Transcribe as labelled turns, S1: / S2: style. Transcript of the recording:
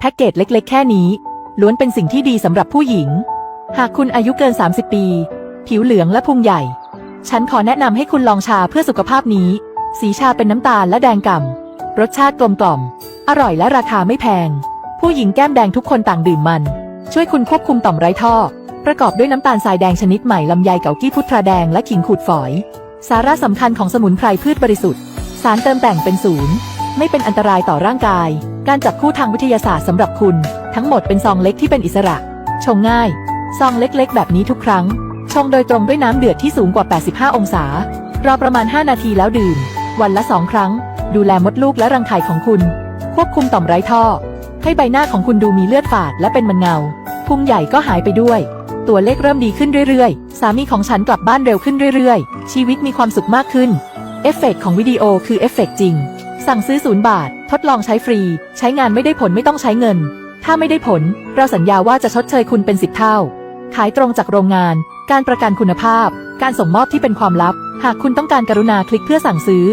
S1: แพ็กเกจเล็กๆ แค่นี้ ล้วนเป็นสิ่งที่ดีสำหรับผู้หญิง หากคุณอายุเกิน 30 ปี ผิวเหลืองและพุงใหญ่ ฉันขอแนะนำให้คุณลองชาเพื่อสุขภาพนี้ สีชาเป็นน้ำตาลและแดงก่ำรสชาติกลมกล่อม อร่อยและราคาไม่แพง ผู้หญิงแก้มแดงทุกคนต่างดื่มมัน ช่วยคุณควบคุมต่อมไร้ท่อ ประกอบด้วยน้ำตาลทรายแดงชนิดใหม่ลำไยเกากี้พุทราแดงและขิงขูดฝอย สาระสำคัญของสมุนไพรพืชบริสุทธิ์ สารเติมแต่งเป็นศูนย์ ไม่เป็นอันตรายต่อร่างกาย การจับคู่ทางวิทยาศาสตร์สำหรับคุณ ทั้งหมดเป็นซองเล็กที่เป็นอิสระ ชงง่าย ซองเล็กๆ แบบนี้ทุกครั้ง ชงโดยตรงด้วยน้ำเดือดที่สูงกว่า 85 องศา รอประมาณ 5 นาทีแล้วดื่ม วันละ2ครั้ง ดูแลมดลูกและรังไข่ของคุณ ควบคุมต่อมไร้ท่อ ให้ใบหน้าของคุณดูมีเลือดฝาดและเป็นมันเงา พุงใหญ่ก็หายไปด้วย ตัวเลขเริ่มดีขึ้นเรื่อยๆ สามีของฉันกลับบ้านเร็วขึ้นเรื่อยๆ ชีวิตมีความสุขมากขึ้น เอฟเฟกต์ของวิดีโอคือเอฟเฟกจริง สั่งซื้อศูนย์บาท ทดลองใช้ฟรี ใช้งานไม่ได้ผลไม่ต้องใช้เงิน ถ้าไม่ได้ผล เราสัญญาว่าจะชดเชยคุณเป็นสิบเท่า ขายตรงจากโรงงาน การประกันคุณภาพ การส่งมอบที่เป็นความลับ หากคุณต้องการกรุณาคลิกเพื่อสั่งซื้อ